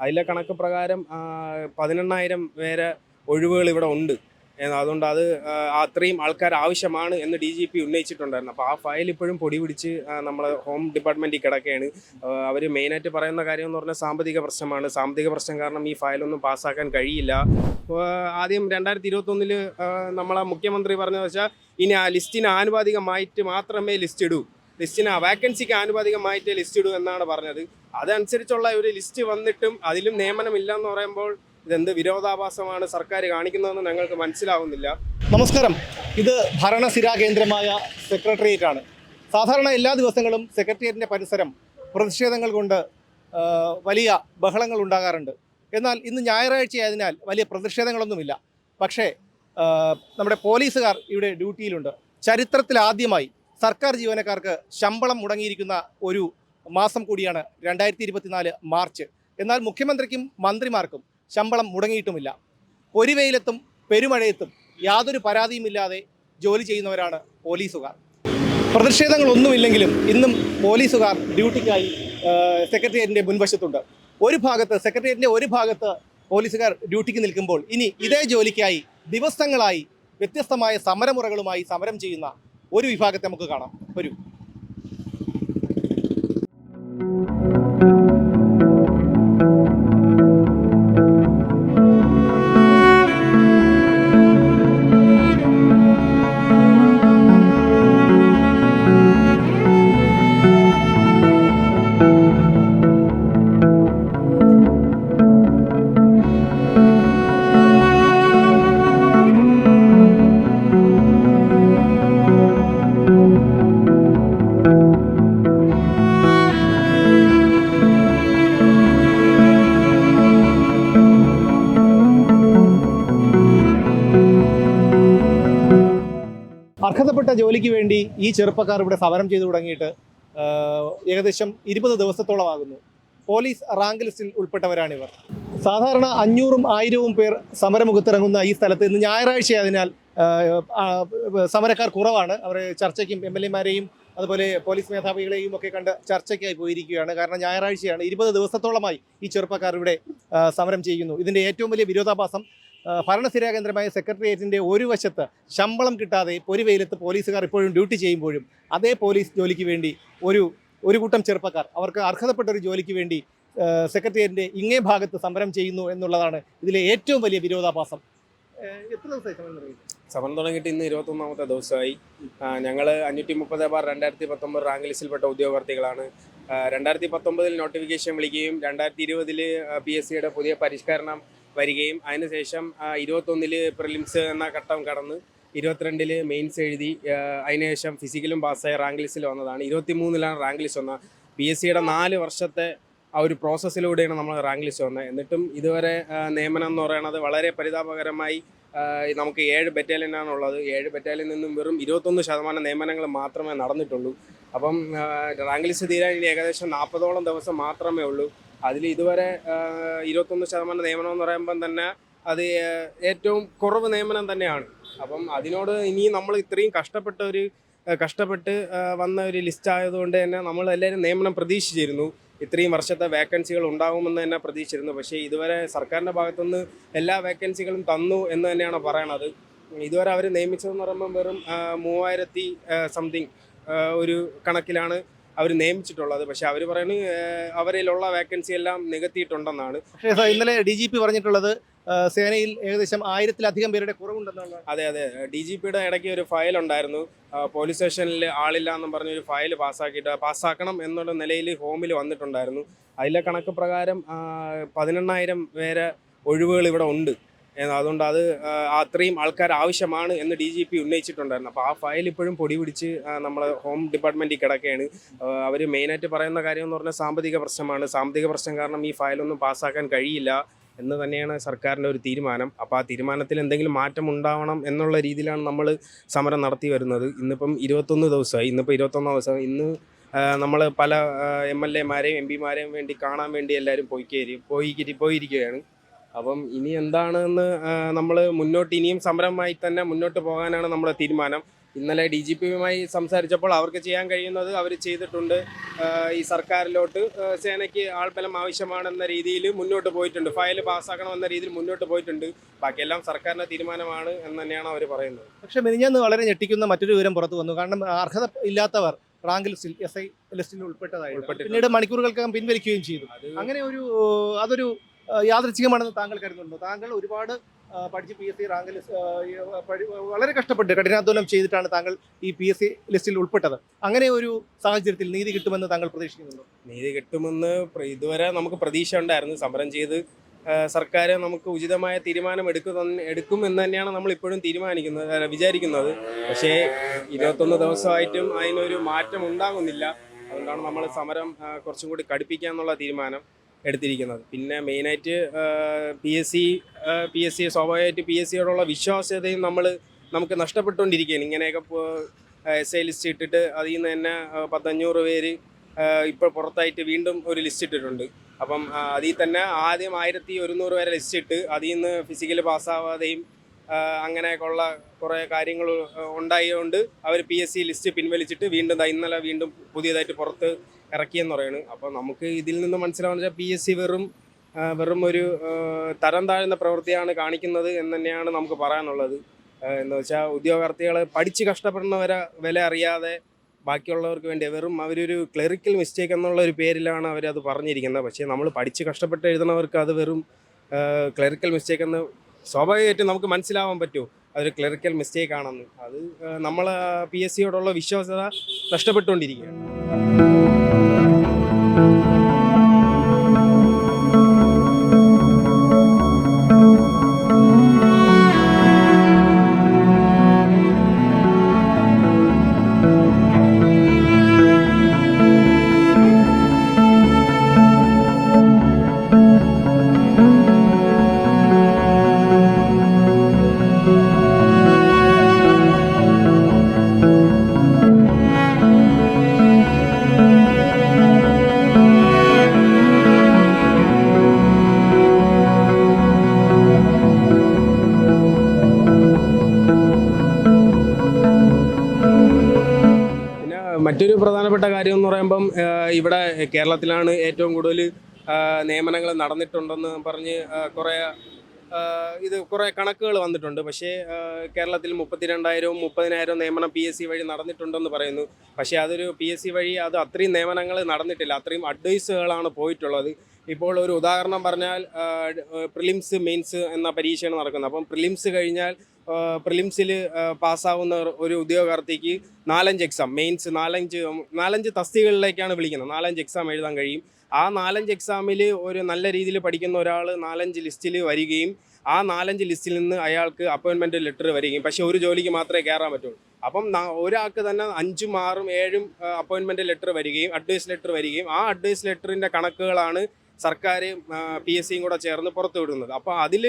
അതിലെ കണക്ക് പ്രകാരം ആ, പതിനെണ്ണായിരം പേരെ ഒഴിവുകൾ ഇവിടെ ഉണ്ട്. അതുകൊണ്ട് അത് ആ, അത്രയും ആൾക്കാർ ആവശ്യമാണ് എന്ന് ഡി ജി പി ഉന്നയിച്ചിട്ടുണ്ടായിരുന്നു. അപ്പോൾ ആ ഫയൽ ഇപ്പോഴും പൊടി പിടിച്ച് നമ്മളെ ഹോം ഡിപ്പാർട്ട്മെന്റിൽ കിടക്കുകയാണ്. അവർ മെയിനായിട്ട് പറയുന്ന കാര്യം എന്ന് പറഞ്ഞാൽ സാമ്പത്തിക പ്രശ്നമാണ്. സാമ്പത്തിക പ്രശ്നം കാരണം ഈ ഫയലൊന്നും പാസ്സാക്കാൻ കഴിയില്ല. ആദ്യം രണ്ടായിരത്തി ഇരുപത്തൊന്നിൽ നമ്മളെ മുഖ്യമന്ത്രി പറഞ്ഞതെന്ന് വെച്ചാൽ ഇനി ആ ലിസ്റ്റിന് ആനുപാതികമായിട്ട് മാത്രമേ ലിസ്റ്റ് ഇടൂ. ലിസ്റ്റിന് വാക്കൻസിക്ക് ആനുപാതികമായിട്ട് ലിസ്റ്റ് ഇടൂ എന്നാണ് പറഞ്ഞത്. അതനുസരിച്ചുള്ള ഒരു ലിസ്റ്റ് വന്നിട്ടും അതിലും നിയമനമില്ല എന്ന് പറയുമ്പോൾ ഇതെന്ത് വിരോധാഭാസമാണ് സർക്കാർ കാണിക്കുന്നതെന്ന് ഞങ്ങൾക്ക് മനസ്സിലാവുന്നില്ല. നമസ്കാരം. ഇത് ഭരണസിരാ കേന്ദ്രമായ സെക്രട്ടേറിയറ്റ് ആണ് സാധാരണ എല്ലാ ദിവസങ്ങളും സെക്രട്ടേറിയറ്റിന്റെ പരിസരം പ്രതിഷേധങ്ങൾ കൊണ്ട് വലിയ ബഹളങ്ങൾ ഉണ്ടാകാറുണ്ട്. എന്നാൽ ഇന്ന് ഞായറാഴ്ചയായതിനാൽ വലിയ പ്രതിഷേധങ്ങളൊന്നുമില്ല. പക്ഷേ നമ്മുടെ പോലീസുകാർ ഇവിടെ ഡ്യൂട്ടിയിലുണ്ട്. ചരിത്രത്തിൽ ആദ്യമായി സർക്കാർ ജീവനക്കാർക്ക് ശമ്പളം മുടങ്ങിയിരിക്കുന്ന ഒരു മാസം കൂടിയാണ് രണ്ടായിരത്തി ഇരുപത്തിനാല് മാർച്ച്. എന്നാൽ മുഖ്യമന്ത്രിക്കും മന്ത്രിമാർക്കും ശമ്പളം മുടങ്ങിയിട്ടുമില്ല. പൊരിവെയിലത്തും വെയിലത്തും പെരുമഴയത്തും യാതൊരു പരാതിയുമില്ലാതെ ജോലി ചെയ്യുന്നവരാണ് പോലീസുകാർ. പ്രതിഷേധങ്ങളൊന്നുമില്ലെങ്കിലും ഇന്നും പോലീസുകാർ ഡ്യൂട്ടിക്കായി സെക്രട്ടേറിയറ്റിന്റെ മുൻവശത്തുണ്ട്. ഒരു ഭാഗത്ത് സെക്രട്ടേറിയറ്റിന്റെ ഒരു ഭാഗത്ത് പോലീസുകാർ ഡ്യൂട്ടിക്ക് നിൽക്കുമ്പോൾ ഇനി ഇതേ ജോലിക്കായി ദിവസങ്ങളായി വ്യത്യസ്തമായ സമരമുറകളുമായി സമരം ചെയ്യുന്ന ഒരു വിഭാഗത്തെ നമുക്ക് കാണാം. വരൂ. വേണ്ടി ഈ ചെറുപ്പക്കാർ ഇവിടെ സമരം ചെയ്തു തുടങ്ങിയിട്ട് ഏകദേശം ഇരുപത് ദിവസത്തോളമാകുന്നു. പോലീസ് റാങ്ക് ലിസ്റ്റിൽ ഉൾപ്പെട്ടവരാണിവർ. സാധാരണ അഞ്ഞൂറും ആയിരവും പേർ സമരമുഖത്തിറങ്ങുന്ന ഈ സ്ഥലത്ത് ഇന്ന് ഞായറാഴ്ച ആയതിനാൽ ആ, ആ, സമരക്കാർ കുറവാണ്. അവർ ചർച്ചയ്ക്കും എം എൽ എമാരെയും അതുപോലെ പോലീസ് മേധാവികളെയും ഒക്കെ കണ്ട് ചർച്ചയ്ക്കായി പോയിരിക്കുകയാണ്. കാരണം ഞായറാഴ്ചയാണ് ഇരുപത് ദിവസത്തോളമായി ഈ ചെറുപ്പക്കാർ ഇവിടെ സമരം ചെയ്യുന്നു. ഇതിന്റെ ഏറ്റവും വലിയ വിരോധാഭാസം ഭരണസ്ഥിരാ കേന്ദ്രമായ സെക്രട്ടേറിയറ്റിന്റെ ഒരു വശത്ത് ശമ്പളം കിട്ടാതെ ഒരു വെയിലത്ത് പോലീസുകാർ ഇപ്പോഴും ഡ്യൂട്ടി ചെയ്യുമ്പോഴും അതേ പോലീസ് ജോലിക്ക് വേണ്ടി ഒരു ഒരു കൂട്ടം ചെറുപ്പക്കാർ അവർക്ക് അർഹതപ്പെട്ട ഒരു ജോലിക്ക് വേണ്ടി സെക്രട്ടേറിയറ്റിന്റെ ഇങ്ങേ ഭാഗത്ത് സമരം ചെയ്യുന്നു എന്നുള്ളതാണ് ഇതിലെ ഏറ്റവും വലിയ വിരോധാഭാസം. എത്ര ദിവസമായി സമരം? സമരം തുടങ്ങിയിട്ട് ഇന്ന് ഇരുപത്തൊന്നാമത്തെ ദിവസമായി. ഞങ്ങൾ അഞ്ഞൂറ്റി മുപ്പത് ബാർ രണ്ടായിരത്തി പത്തൊമ്പത് റാങ്ക് ലിസ്റ്റിൽപ്പെട്ട ഉദ്യോഗാർത്ഥികളാണ്. രണ്ടായിരത്തി പത്തൊമ്പതിൽ നോട്ടിഫിക്കേഷൻ വിളിക്കുകയും രണ്ടായിരത്തി ഇരുപതിൽ പി എസ് സിയുടെ പുതിയ പരിഷ്കരണം വരികയും അതിനുശേഷം ഇരുപത്തൊന്നിൽ പ്രിലിംസ് എന്ന ഘട്ടം കടന്ന് ഇരുപത്തിരണ്ടിൽ മെയിൻസ് എഴുതി അതിനുശേഷം ഫിസിക്കലും പാസ്സായ റാങ്ക് ലിസ്റ്റിൽ വന്നതാണ്. ഇരുപത്തി മൂന്നിലാണ് റാങ്ക് ലിസ്റ്റ് വന്നത്. പി എസ് സിയുടെ നാല് വർഷത്തെ ആ ഒരു പ്രോസസ്സിലൂടെയാണ് നമ്മൾ റാങ്ക് ലിസ്റ്റ് വന്നത്. എന്നിട്ടും ഇതുവരെ നിയമനം എന്ന് പറയുന്നത് വളരെ പരിതാപകരമായി നമുക്ക് ഏഴ് ബറ്റാലിയനാണ് ഉള്ളത് ഏഴ് ബറ്റാലിയൻ നിന്നും വെറും ഇരുപത്തൊന്ന് ശതമാനം നിയമനങ്ങൾ മാത്രമേ നടന്നിട്ടുള്ളൂ. അപ്പം റാങ്ക് ലിസ്റ്റ് തീരാൻ ഇനി ഏകദേശം നാൽപ്പതോളം ദിവസം മാത്രമേ ഉള്ളൂ. അതിൽ ഇതുവരെ ഇരുപത്തൊന്ന് ശതമാനം നിയമനം എന്ന് പറയുമ്പം തന്നെ അത് ഏറ്റവും കുറവ് നിയമനം തന്നെയാണ്. അപ്പം അതിനോട് ഇനി നമ്മൾ ഇത്രയും കഷ്ടപ്പെട്ട ഒരു കഷ്ടപ്പെട്ട് വന്ന ഒരു ലിസ്റ്റ് ആയതുകൊണ്ട് തന്നെ നമ്മൾ എല്ലാവരും നിയമനം പ്രതീക്ഷിച്ചിരുന്നു. ഇത്രയും വർഷത്തെ വേക്കൻസികൾ ഉണ്ടാകുമെന്ന് തന്നെ പ്രതീക്ഷിച്ചിരുന്നു. പക്ഷേ ഇതുവരെ സർക്കാരിന്റെ ഭാഗത്തുനിന്ന് എല്ലാ വേക്കൻസികളും തന്നു എന്ന് തന്നെയാണ് പറയണത്. ഇതുവരെ അവർ നിയമിച്ചതെന്ന് പറയുമ്പോൾ വെറും മൂവായിരത്തി സംതിങ് ഒരു കണക്കിലാണ്. അവർ നിയമിച്ചിട്ടുള്ളത്. പക്ഷെ അവർ പറയുന്നത് അവരിലുള്ള വേക്കൻസി എല്ലാം നികത്തിയിട്ടുണ്ടെന്നാണ്. പക്ഷേ ഇന്നലെ ഡി ജി പി പറഞ്ഞിട്ടുള്ളത് സേനയിൽ ഏകദേശം ആയിരത്തിലധികം പേരുടെ കുറവുണ്ടെന്നാണ്. അതെ അതെ. ഡി ജി പിയുടെ ഇടയ്ക്ക് ഒരു ഫയൽ ഉണ്ടായിരുന്നു. പോലീസ് സ്റ്റേഷനിൽ ആളില്ല എന്നും പറഞ്ഞ ഒരു ഫയൽ പാസ്സാക്കിയിട്ട് പാസ്സാക്കണം എന്നുള്ള നിലയിൽ ഹോമിൽ വന്നിട്ടുണ്ടായിരുന്നു. അതിലെ കണക്ക് പ്രകാരം പതിനെണ്ണായിരം പേരെ ഒഴിവുകൾ ഇവിടെ ഉണ്ട്. അതുകൊണ്ട് അത് അത്രയും ആൾക്കാർ ആവശ്യമാണ് എന്ന് ഡി ജി പി ഉന്നയിച്ചിട്ടുണ്ടായിരുന്നു. അപ്പോൾ ആ ഫയൽ ഇപ്പോഴും പൊടി പിടിച്ച് നമ്മളെ ഹോം ഡിപ്പാർട്ട്മെന്റിൽ കിടക്കുകയാണ്. അവർ മെയിനായിട്ട് പറയുന്ന കാര്യം എന്ന് പറഞ്ഞാൽ സാമ്പത്തിക പ്രശ്നമാണ്. സാമ്പത്തിക പ്രശ്നം കാരണം ഈ ഫയലൊന്നും പാസ്സാക്കാൻ കഴിയില്ല എന്ന് തന്നെയാണ് സർക്കാരിന്റെ ഒരു തീരുമാനം. അപ്പോൾ ആ തീരുമാനത്തിൽ എന്തെങ്കിലും മാറ്റം ഉണ്ടാവണം എന്നുള്ള രീതിയിലാണ് നമ്മൾ സമരം നടത്തി വരുന്നത്. ഇന്നിപ്പം ഇരുപത്തൊന്ന് ദിവസമായി. ഇന്നിപ്പോൾ ഇരുപത്തൊന്നാം ദിവസം. ഇന്ന് നമ്മൾ പല എം എൽ എമാരെയും എം പിമാരെയും വേണ്ടി കാണാൻ വേണ്ടി എല്ലാവരും പോയി കയറി പോയി പോയിരിക്കുകയാണ്. അപ്പം ഇനി എന്താണെന്ന് നമ്മൾ മുന്നോട്ട് ഇനിയും സമരമായി തന്നെ മുന്നോട്ട് പോകാനാണ് നമ്മുടെ തീരുമാനം. ഇന്നലെ ഡി ജി പിയുമായി സംസാരിച്ചപ്പോൾ അവർക്ക് ചെയ്യാൻ കഴിയുന്നത് അവർ ചെയ്തിട്ടുണ്ട്. ഈ സർക്കാരിലോട്ട് സേനയ്ക്ക് ആൾബലം ആവശ്യമാണെന്ന രീതിയിൽ മുന്നോട്ട് പോയിട്ടുണ്ട്. ഫയൽ പാസ്സാക്കണമെന്ന രീതിയിൽ മുന്നോട്ട് പോയിട്ടുണ്ട്. ബാക്കിയെല്ലാം സർക്കാരിന്റെ തീരുമാനമാണ് എന്ന് തന്നെയാണ് അവർ പറയുന്നത്. പക്ഷേ മെനിഞ്ഞാന്ന് വളരെ ഞെട്ടിക്കുന്ന മറ്റൊരു വിവരം പുറത്തു വന്നു. കാരണം അർഹത ഇല്ലാത്തവർ റാങ്ക് ലിസ്റ്റിൽ എസ് ഐ ലിസ്റ്റിൽ ഉൾപ്പെട്ടതായി. പിന്നീട് മണിക്കൂറുകൾക്കകം പിൻവലിക്കുകയും ചെയ്തു. അങ്ങനെ ഒരു അതൊരു യാദൃച്ഛികമാണെന്ന് താങ്കൾ കരുതുന്നുണ്ടോ? താങ്കൾ ഒരുപാട് പഠിച്ച് പി എസ് സി റാങ്ക് വളരെ കഷ്ടപ്പെട്ട് കഠിനാധ്വാനം ചെയ്തിട്ടാണ് താങ്കൾ ഈ പി എസ് സി ലിസ്റ്റിൽ ഉൾപ്പെട്ടത്. അങ്ങനെ ഒരു സാഹചര്യത്തിൽ നീതി കിട്ടുമെന്ന് താങ്കൾ പ്രതീക്ഷിക്കുന്നുണ്ടോ? നീതി കിട്ടുമെന്ന് ഇതുവരെ നമുക്ക് പ്രതീക്ഷ ഉണ്ടായിരുന്നു. സമരം ചെയ്ത് സർക്കാർ നമുക്ക് ഉചിതമായ തീരുമാനം എടുക്കുന്ന എടുക്കും എന്ന് തന്നെയാണ് നമ്മൾ ഇപ്പോഴും തീരുമാനിക്കുന്നത് വിചാരിക്കുന്നത്. പക്ഷേ ഇരുപത്തൊന്ന് ദിവസമായിട്ടും അതിനൊരു മാറ്റം ഉണ്ടാകുന്നില്ല. അതുകൊണ്ടാണ് നമ്മൾ സമരം കുറച്ചും കൂടി കടുപ്പിക്കാന്നുള്ള തീരുമാനം. എടുത്തിരിക്കുന്നത്. പിന്നെ മെയിനായിട്ട് P S C P S C സ്വാഭാവികമായിട്ട് പി എസ് സിയോടുള്ള വിശ്വാസ്യതയും നമ്മൾ നമുക്ക് നഷ്ടപ്പെട്ടുകൊണ്ടിരിക്കുകയാണ്. ഇങ്ങനെയൊക്കെ എസ് ഐ ലിസ്റ്റ് ഇട്ടിട്ട് അതിൽ നിന്ന് തന്നെ പത്തഞ്ഞൂറ് പേര് ഇപ്പോൾ പുറത്തായിട്ട് വീണ്ടും ഒരു ലിസ്റ്റ് ഇട്ടിട്ടുണ്ട്. അപ്പം അതിൽ തന്നെ ആദ്യം ആയിരത്തി ഒരുന്നൂറ് വരെ ലിസ്റ്റ് ഇട്ട് അതിൽ നിന്ന് ഫിസിക്കൽ പാസ്സാവാതെയും അങ്ങനെയൊക്കെയുള്ള കുറേ കാര്യങ്ങൾ ഉണ്ടായതുകൊണ്ട് അവർ പി എസ് സി ലിസ്റ്റ് പിൻവലിച്ചിട്ട് വീണ്ടും ഇന്നലെ വീണ്ടും പുതിയതായിട്ട് പുറത്ത് ഇറക്കിയെന്ന് പറയുന്നത് അപ്പോൾ നമുക്ക് ഇതിൽ നിന്ന് മനസ്സിലാവുന്ന വെച്ചാൽ പി എസ് സി വെറും വെറും ഒരു തരം താഴ്ന്ന പ്രവൃത്തിയാണ് കാണിക്കുന്നത് എന്ന് തന്നെയാണ് നമുക്ക് പറയാനുള്ളത്. എന്ന് വെച്ചാൽ ഉദ്യോഗാർത്ഥികൾ പഠിച്ച് കഷ്ടപ്പെടുന്നവരെ വില അറിയാതെ ബാക്കിയുള്ളവർക്ക് വേണ്ടി വെറും അവരൊരു ക്ലറിക്കൽ മിസ്റ്റേക്ക് എന്നുള്ള ഒരു പേരിലാണ് അവരത് പറഞ്ഞിരിക്കുന്നത്. പക്ഷേ നമ്മൾ പഠിച്ച് കഷ്ടപ്പെട്ട് എഴുതുന്നവർക്ക് അത് വെറും ക്ലറിക്കൽ മിസ്റ്റേക്ക് എന്ന് സ്വാഭാവികമായിട്ടും നമുക്ക് മനസ്സിലാവാൻ പറ്റുമോ അതൊരു ക്ലറിക്കൽ മിസ്റ്റേക്ക് ആണെന്ന്. അത് നമ്മൾ പി എസ് സിയോടുള്ള വിശ്വാസ്യത നഷ്ടപ്പെട്ടുകൊണ്ടിരിക്കുകയാണ്. പ്രധാനപ്പെട്ട കാര്യം എന്ന് പറയുമ്പം ഇവിടെ കേരളത്തിലാണ് ഏറ്റവും കൂടുതൽ നിയമനങ്ങൾ നടന്നിട്ടുണ്ടെന്ന് പറഞ്ഞ് കുറേ ഇത് കുറേ കണക്കുകൾ വന്നിട്ടുണ്ട്. പക്ഷേ കേരളത്തിൽ മുപ്പത്തിരണ്ടായിരവും മുപ്പതിനായിരവും നിയമനം പി എസ് സി വഴി നടന്നിട്ടുണ്ടെന്ന് പറയുന്നു. പക്ഷേ അതൊരു പി എസ് സി വഴി അത് അത്രയും നിയമനങ്ങൾ നടന്നിട്ടില്ല. അത്രയും അഡ്വൈസുകളാണ് പോയിട്ടുള്ളത്. ഇപ്പോൾ ഒരു ഉദാഹരണം പറഞ്ഞാൽ പ്രിലിംസ് മെയിൻസ് എന്ന പരീക്ഷയാണ് നടക്കുന്നത്. അപ്പം പ്രിലിംസ് കഴിഞ്ഞാൽ പ്രിലിംസിൽ പാസ്സാവുന്ന ഒരു ഉദ്യോഗാർത്ഥിക്ക് നാലഞ്ച് എക്സാം മെയിൻസ് നാലഞ്ച് നാലഞ്ച് തസ്തികകളിലേക്കാണ് വിളിക്കുന്നത്. നാലഞ്ച് എക്സാം എഴുതാൻ കഴിയും. ആ നാലഞ്ച് എക്സാമിൽ ഒരു നല്ല രീതിയിൽ പഠിക്കുന്ന ഒരാൾ നാലഞ്ച് ലിസ്റ്റിൽ വരികയും ആ നാലഞ്ച് ലിസ്റ്റിൽ നിന്ന് അയാൾക്ക് അപ്പോയിൻമെന്റ് ലെറ്റർ വരികയും പക്ഷേ ഒരു ജോലിക്ക് മാത്രമേ കയറാൻ പറ്റുള്ളൂ. അപ്പം ഒരാൾക്ക് തന്നെ അഞ്ചും ആറും ഏഴും അപ്പോയിൻമെന്റ് ലെറ്റർ വരികയും അഡ്വൈസ് ലെറ്റർ വരികയും ആ അഡ്വൈസ് ലെറ്ററിന്റെ കണക്കുകളാണ് സർക്കാർ പി എസ് സിയും കൂടെ ചേർന്ന് പുറത്തുവിടുന്നത്. അപ്പോൾ അതിൽ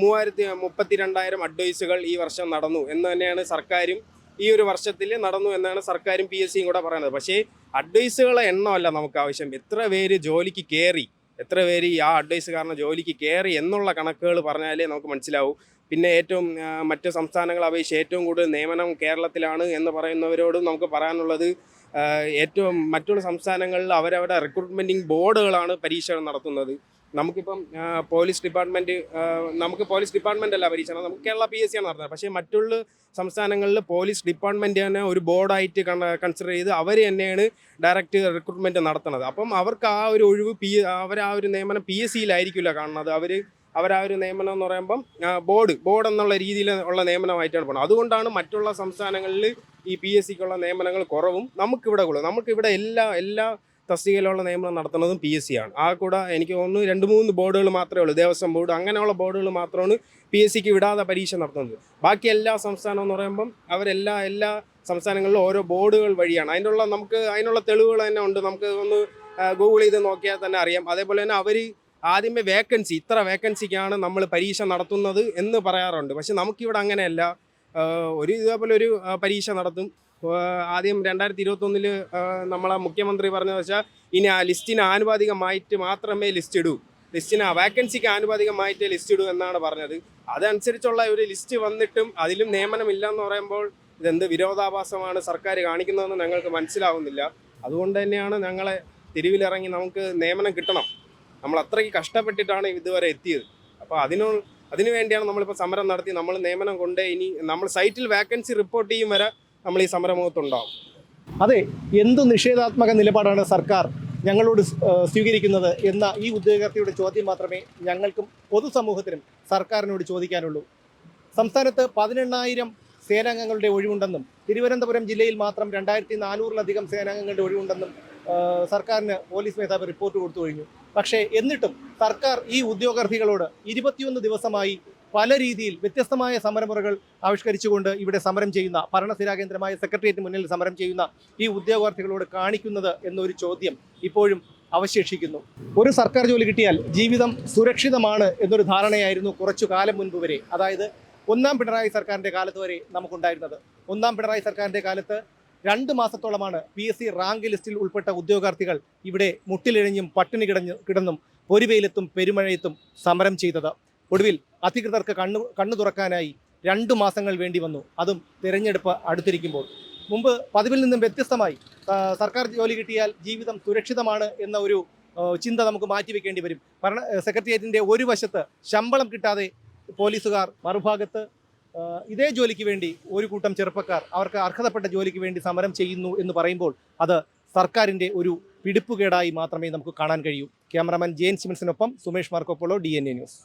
മൂവായിരത്തി മുപ്പത്തി രണ്ടായിരം അഡ്വൈസുകൾ ഈ വർഷം നടന്നു എന്ന് തന്നെയാണ് സർക്കാരും ഈ ഒരു വർഷത്തിൽ നടന്നു എന്നാണ് സർക്കാരും പി എസ് സിയും കൂടെ പറയുന്നത്. പക്ഷേ അഡ്വൈസുകളെ എണ്ണമല്ല നമുക്ക് ആവശ്യം. എത്ര പേര് ജോലിക്ക് കയറി എത്ര പേര് ഈ ആ അഡ്വൈസ് കാരണം ജോലിക്ക് കയറി എന്നുള്ള കണക്കുകൾ പറഞ്ഞാലേ നമുക്ക് മനസ്സിലാവൂ. പിന്നെ ഏറ്റവും മറ്റ് സംസ്ഥാനങ്ങളെ അപേക്ഷിച്ച് ഏറ്റവും കൂടുതൽ നിയമനം കേരളത്തിലാണ് എന്ന് പറയുന്നവരോടും നമുക്ക് പറയാനുള്ളത് ഏറ്റവും മറ്റുള്ള സംസ്ഥാനങ്ങളിൽ അവരവരുടെ റിക്രൂട്ട്മെന്റിംഗ് ബോർഡുകളാണ് പരീക്ഷകൾ നടത്തുന്നത്. നമുക്കിപ്പം പോലീസ് ഡിപ്പാർട്ട്മെന്റ് നമുക്ക് പോലീസ് ഡിപ്പാർട്ട്മെന്റ് അല്ല പരീക്ഷ നമുക്ക് കേരള പി എസ് സി ആണ് നടത്തുന്നത്. പക്ഷേ മറ്റുള്ള സംസ്ഥാനങ്ങളിൽ പോലീസ് ഡിപ്പാർട്ട്മെന്റ് തന്നെ ഒരു ബോർഡായിട്ട് കൺസിഡർ ചെയ്ത് അവർ തന്നെയാണ് ഡയറക്റ്റ് റിക്രൂട്ട്മെന്റ് നടത്തുന്നത്. അപ്പം അവർക്ക് ആ ഒരു ഒഴിവ് പി അവർ ആ ഒരു നിയമനം പി എസ് സിയിലായിരിക്കില്ല കാണുന്നത്. അവർ അവർ ആ ഒരു നിയമനം എന്ന് പറയുമ്പം ബോർഡ് ബോർഡ് എന്നുള്ള രീതിയിൽ ഉള്ള നിയമനമായിട്ടാണ് പോകുന്നത്. അതുകൊണ്ടാണ് മറ്റുള്ള സംസ്ഥാനങ്ങളിൽ ഈ പി എസ് സിക്കുള്ള നിയമനങ്ങൾ കുറവും. നമുക്കിവിടെ കൂടുതൽ നമുക്കിവിടെ എല്ലാ എല്ലാ തസ്തികയിലുള്ള നിയമനം നടത്തുന്നതും പി എസ് സി ആണ്. ആ കൂടെ എനിക്ക് തോന്നുന്നു രണ്ട് മൂന്ന് ബോർഡുകൾ മാത്രമേ ഉള്ളൂ. ദേവസ്വം ബോർഡ് അങ്ങനെയുള്ള ബോർഡുകൾ മാത്രമാണ് പി എസ് സിക്ക് വിടാതെ പരീക്ഷ നടത്തുന്നത്. ബാക്കി എല്ലാ സംസ്ഥാനം എന്ന് പറയുമ്പം അവരെല്ലാ എല്ലാ സംസ്ഥാനങ്ങളിലും ഓരോ ബോർഡുകൾ വഴിയാണ്. അതിനുള്ള നമുക്ക് അതിനുള്ള തെളിവുകൾ തന്നെ ഉണ്ട്. നമുക്ക് ഒന്ന് ഗൂഗിൾ ചെയ്ത് നോക്കിയാൽ തന്നെ അറിയാം. അതേപോലെ തന്നെ അവർ ആദ്യമേ വേക്കൻസി ഇത്ര വേക്കൻസിക്കാണ് നമ്മൾ പരീക്ഷ നടത്തുന്നത് എന്ന് പറയാറുണ്ട്. പക്ഷെ നമുക്കിവിടെ അങ്ങനെയല്ല. ഒരു ഇതേപോലെ ഒരു പരീക്ഷ നടത്തും. ആദ്യം രണ്ടായിരത്തി ഇരുപത്തൊന്നിൽ നമ്മളെ മുഖ്യമന്ത്രി പറഞ്ഞത് വെച്ചാൽ ഇനി ആ ലിസ്റ്റിന് ആനുപാതികമായിട്ട് മാത്രമേ ലിസ്റ്റ് ഇടൂ. ലിസ്റ്റിന് വാക്കൻസിക്ക് ആനുപാതികമായിട്ട് ലിസ്റ്റ് ഇടൂ എന്നാണ് പറഞ്ഞത്. അതനുസരിച്ചുള്ള ഒരു ലിസ്റ്റ് വന്നിട്ടും അതിലും നിയമനം ഇല്ല എന്ന് പറയുമ്പോൾ ഇതെന്ത് വിരോധാഭാസമാണ് സർക്കാർ കാണിക്കുന്നതെന്ന് ഞങ്ങൾക്ക് മനസ്സിലാവുന്നില്ല. അതുകൊണ്ട് തന്നെയാണ് ഞങ്ങളെ തെരുവിലിറങ്ങി നമുക്ക് നിയമനം കിട്ടണം. നമ്മൾ അത്രയ്ക്ക് കഷ്ടപ്പെട്ടിട്ടാണ് ഇതുവരെ എത്തിയത്. അപ്പോൾ അതിനു അതിനുവേണ്ടിയാണ് നമ്മളിപ്പോൾ സമരം നടത്തി നമ്മൾ നിയമനം കൊണ്ടേ ഇനി നമ്മൾ സൈറ്റിൽ വാക്കൻസി റിപ്പോർട്ട് ചെയ്യും വരെ നമ്മൾ ഈ സമരമുഖത്തുണ്ടാവും. അതെ എന്ത് നിഷേധാത്മക നിലപാടാണ് സർക്കാർ ഞങ്ങളോട് സ്വീകരിക്കുന്നത് എന്ന ഈ ഉദ്യോഗാർത്ഥിയുടെ ചോദ്യം മാത്രമേ ഞങ്ങൾക്കും പൊതുസമൂഹത്തിനും സർക്കാരിനോട് ചോദിക്കാനുള്ളൂ. സംസ്ഥാനത്ത് പതിനെണ്ണായിരം സേനാംഗങ്ങളുടെ ഒഴിവുണ്ടെന്നും തിരുവനന്തപുരം ജില്ലയിൽ മാത്രം രണ്ടായിരത്തി നാനൂറിലധികം സേനാംഗങ്ങളുടെ ഒഴിവുണ്ടെന്നും സർക്കാരിന് പോലീസ് മേധാവി റിപ്പോർട്ട് കൊടുത്തു കഴിഞ്ഞു. പക്ഷേ എന്നിട്ടും സർക്കാർ ഈ ഉദ്യോഗാർത്ഥികളോട് ഇരുപത്തിയൊന്ന് ദിവസമായി പല രീതിയിൽ വ്യത്യസ്തമായ സമരമുറകൾ ആവിഷ്കരിച്ചുകൊണ്ട് ഇവിടെ സമരം ചെയ്യുന്ന ഭരണസ്ഥിരാ കേന്ദ്രമായ സെക്രട്ടേറിയറ്റ് മുന്നിൽ സമരം ചെയ്യുന്ന ഈ ഉദ്യോഗാർത്ഥികളോട് കാണിക്കുന്നത് എന്നൊരു ചോദ്യം ഇപ്പോഴും അവശേഷിക്കുന്നു. ഒരു സർക്കാർ ജോലി കിട്ടിയാൽ ജീവിതം സുരക്ഷിതമാണ് എന്നൊരു ധാരണയായിരുന്നു കുറച്ചു കാലം മുൻപ് വരെ. അതായത് ഒന്നാം പിണറായി സർക്കാരിന്റെ കാലത്ത് വരെ നമുക്കുണ്ടായിരുന്നത്. ഒന്നാം പിണറായി സർക്കാരിന്റെ കാലത്ത് രണ്ട് മാസത്തോളമാണ് പി എസ് സി റാങ്ക് ലിസ്റ്റിൽ ഉൾപ്പെട്ട ഉദ്യോഗാർത്ഥികൾ ഇവിടെ മുട്ടിലിഴഞ്ഞും പട്ടിണി കിടഞ്ഞു കിടന്നും പൊരുവയിലെത്തും പെരുമഴയത്തും സമരം ചെയ്തത്. ഒടുവിൽ അധികൃതർക്ക് കണ്ണു കണ്ണു തുറക്കാനായി രണ്ടു മാസങ്ങൾ വേണ്ടി വന്നു. അതും തിരഞ്ഞെടുപ്പ് അടുത്തിരിക്കുമ്പോൾ. മുമ്പ് പതിവിൽ നിന്നും വ്യത്യസ്തമായി സർക്കാർ ജോലി കിട്ടിയാൽ ജീവിതം സുരക്ഷിതമാണ് എന്ന ഒരു ചിന്ത നമുക്ക് മാറ്റിവെക്കേണ്ടി വരും. ഭരണ സെക്രട്ടേറിയറ്റിന്റെ ഒരു വശത്ത് ശമ്പളം കിട്ടാതെ പോലീസുകാർ മറുഭാഗത്ത് ഇതേ ജോലിക്ക് വേണ്ടി ഒരു കൂട്ടം ചെറുപ്പക്കാർ അവർക്ക് അർഹതപ്പെട്ട ജോലിക്ക് വേണ്ടി സമരം ചെയ്യുന്നു എന്ന് പറയുമ്പോൾ അത് സർക്കാരിന്റെ ഒരു പിടിപ്പുകേടായി മാത്രമേ നമുക്ക് കാണാൻ കഴിയൂ. Cameraman Jain സിമൻസിനൊപ്പം Sumesh Marcopolo D N A news.